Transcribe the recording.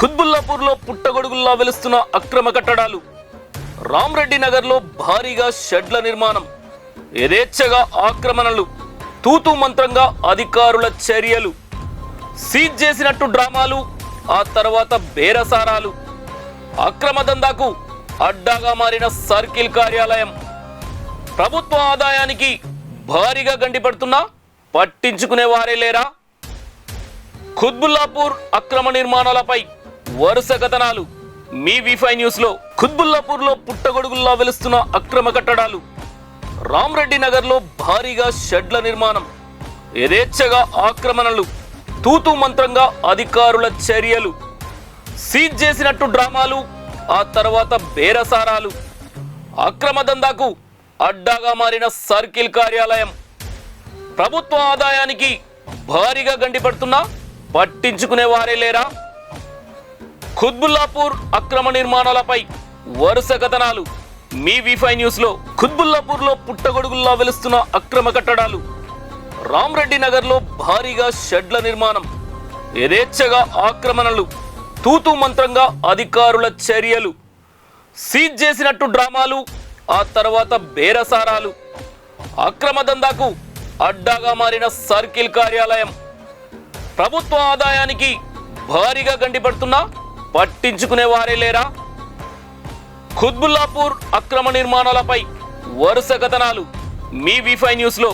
ఖుద్బుల్లాపూర్లో పుట్టగొడుగుల్లా వెలుస్తున్న అక్రమ కట్టడాలు. రామ్రెడ్డి నగర్లో భారీగా షెడ్ల నిర్మాణం. యథేచ్ఛగా ఆక్రమణలు. తూతూ మంత్రంగా అధికారుల చర్యలు. సీజ్ చేసినట్టు డ్రామాలు ఆ తర్వాత బేరసారాలు. అక్రమ దందాకు అడ్డాగా మారిన సర్కిల్ కార్యాలయం. ప్రభుత్వ ఆదాయానికి భారీగా గండిపడుతున్నా పట్టించుకునే వారే లేరా? ఖుద్బుల్లాపూర్ అక్రమ నిర్మాణాలపై వరుస కథనాలు. మీ విఫై న్యూస్లో ఖుద్బుల్లాపూర్లో పుట్టగొడుగుల్లా వెలుస్తున్న అక్రమ కట్టడాలు. రామ్రెడ్డి నగర్లో భారీగా షెడ్ల నిర్మాణం. యథేచ్ఛగా ఆక్రమణలు. తూతూ మంత్రంగా అధికారుల చర్యలు. సీజ్ చేసినట్టు డ్రామాలు ఆ తర్వాత బేరసారాలు. అక్రమ దందాకు అడ్డాగా మారిన సర్కిల్ కార్యాలయం. ప్రభుత్వ ఆదాయానికి భారీగా గండిపడుతున్నా పట్టించుకునే వారే లేరా? ఖుద్బుల్లాపూర్ అక్రమ నిర్మాణాలపై వరుస కథనాలు. మీ విఫై న్యూస్లో ఖుద్బుల్లాపూర్లో పుట్టగొడుగుల్లా వెలుస్తున్న అక్రమ కట్టడాలు. రామ్రెడ్డి నగర్లో భారీగా షెడ్ల నిర్మాణం. యథేచ్ఛగా ఆక్రమణలు. తూతూ మంత్రంగా అధికారుల చర్యలు. సీజ్ చేసినట్టు డ్రామాలు ఆ తర్వాత బేరసారాలు. అక్రమ దందాకు అడ్డాగా మారిన సర్కిల్ కార్యాలయం. ప్రభుత్వ ఆదాయానికి భారీగా గండిపడుతున్నా పట్టించుకునే వారే లేరా? ఖుద్బుల్లాపూర్ అక్రమ నిర్మాణాలపై వరుస కథనాలు మీ విఫై న్యూస్లో.